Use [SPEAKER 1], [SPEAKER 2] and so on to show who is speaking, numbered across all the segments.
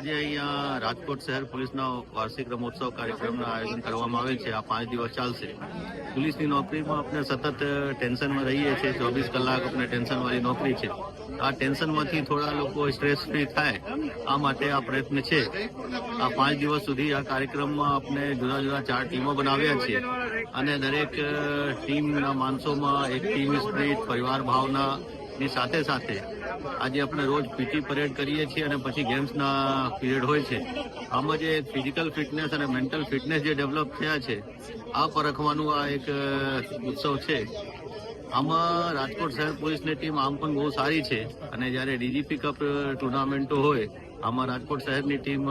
[SPEAKER 1] આજે અહીંયા રાજકોટ શહેર પોલીસના વાર્ષિક રમોત્સવ કાર્યક્રમનું આયોજન કરવામાં આવે છે. આ પાંચ દિવસ ચાલશે. પોલીસની નોકરીમાં આપણે સતત ટેન્શનમાં રહીએ છીએ. ચોવીસ કલાક આપણે ટેન્શનવાળી નોકરી છે. આ ટેન્શનમાંથી થોડા લોકો સ્ટ્રેસ ફ્રી થાય, આ માટે આ પ્રયત્ન છે. આ પાંચ દિવસ સુધી આ કાર્યક્રમમાં આપણે જુદા જુદા ચાર ટીમો બનાવ્યા છે. અને દરેક ટીમના માણસોમાં એક ટીમ સ્પ્રિટ, પરિવાર ભાવનાની સાથે સાથે આજે આપણે રોજ પીટી પરેડ કરીએ છીએ અને પછી ગેમ્સના પીરિયડ હોય છે. આમાં જે ફિઝિકલ ફિટનેસ અને મેન્ટલ ફિટનેસ જે ડેવલપ થયા છે, આ પરખવાનું આ એક ઉત્સવ છે. આમાં રાજકોટ શહેર પોલીસની ટીમ આમ પણ બહુ સારી છે અને જ્યારે ડીજીપી કપ ટુર્નામેન્ટો હોય, આમાં રાજકોટ શહેરની ટીમ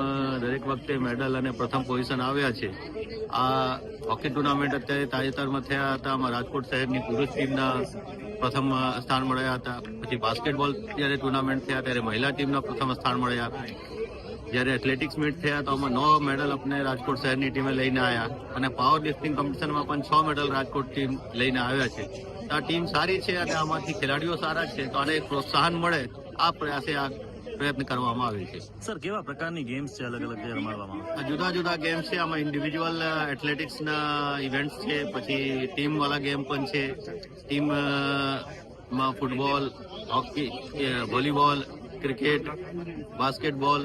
[SPEAKER 1] દરેક વખતે મેડલ અને પ્રથમ પોઝિશન આવ્યા છે. આ હોકી ટુર્નામેન્ટ અત્યારે તાજેતરમાં થયા હતા. આમાં રાજકોટ શહેરની પુરુષ ટીમના પ્રથમ સ્થાન મળ્યા હતા. પછી બાસ્કેટબોલ જ્યારે ટુર્નામેન્ટ થયા ત્યારે મહિલા ટીમના પ્રથમ સ્થાન મળ્યા. જ્યારે એથ્લેટિક્સ મીટ થયા તો અમે નવ મેડલ આપણે રાજકોટ શહેરની ટીમે લઈને આવ્યા અને પાવર લિફ્ટિંગ કોમ્પિટિશનમાં પણ છ મેડલ રાજકોટ ટીમ લઈને આવ્યા છે. આ ટીમ સારી છે અને આમાંથી ખેલાડીઓ સારા છે તો આને પ્રોત્સાહન મળે આ પ્રયાસે આ પ્રયત્ન કરવામાં આવે છે.
[SPEAKER 2] સર કેવા પ્રકારની ગેમ્સ છે અલગ અલગ રમાડવામાં
[SPEAKER 1] આ જુદા જુદા ગેમ્સ છે આમાં ઇન્ડિવિજ્યુઅલ એથ્લેટિક્સના ઇવેન્ટ્સ છે પછી ટીમ વાળા ગેમ પણ છે. ટીમ માં football hockey volleyball cricket basketball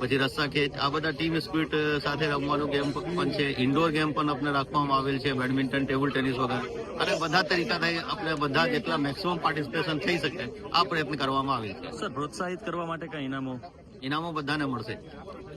[SPEAKER 1] પછી રસ્સા ખેંચ આ બધા ટીમ સ્પીડ સાથે રમવાનું ગેમ પણ છે. ઇન્ડોર ગેમ પણ આપણે રાખવામાં આવેલ છે બેડમિન્ટન ટેબલ ટેનિસ વગર. અને બધા તરીકાથી આપણે બધા જેટલા મેક્સિમમ પાર્ટિસિપેશન થઈ શકે આ પ્રયત્ન કરવામાં આવેલ છે.
[SPEAKER 2] સર પ્રોત્સાહિત કરવા માટે કઈ ઇનામો?
[SPEAKER 1] ઇનામો બધાને મળશે.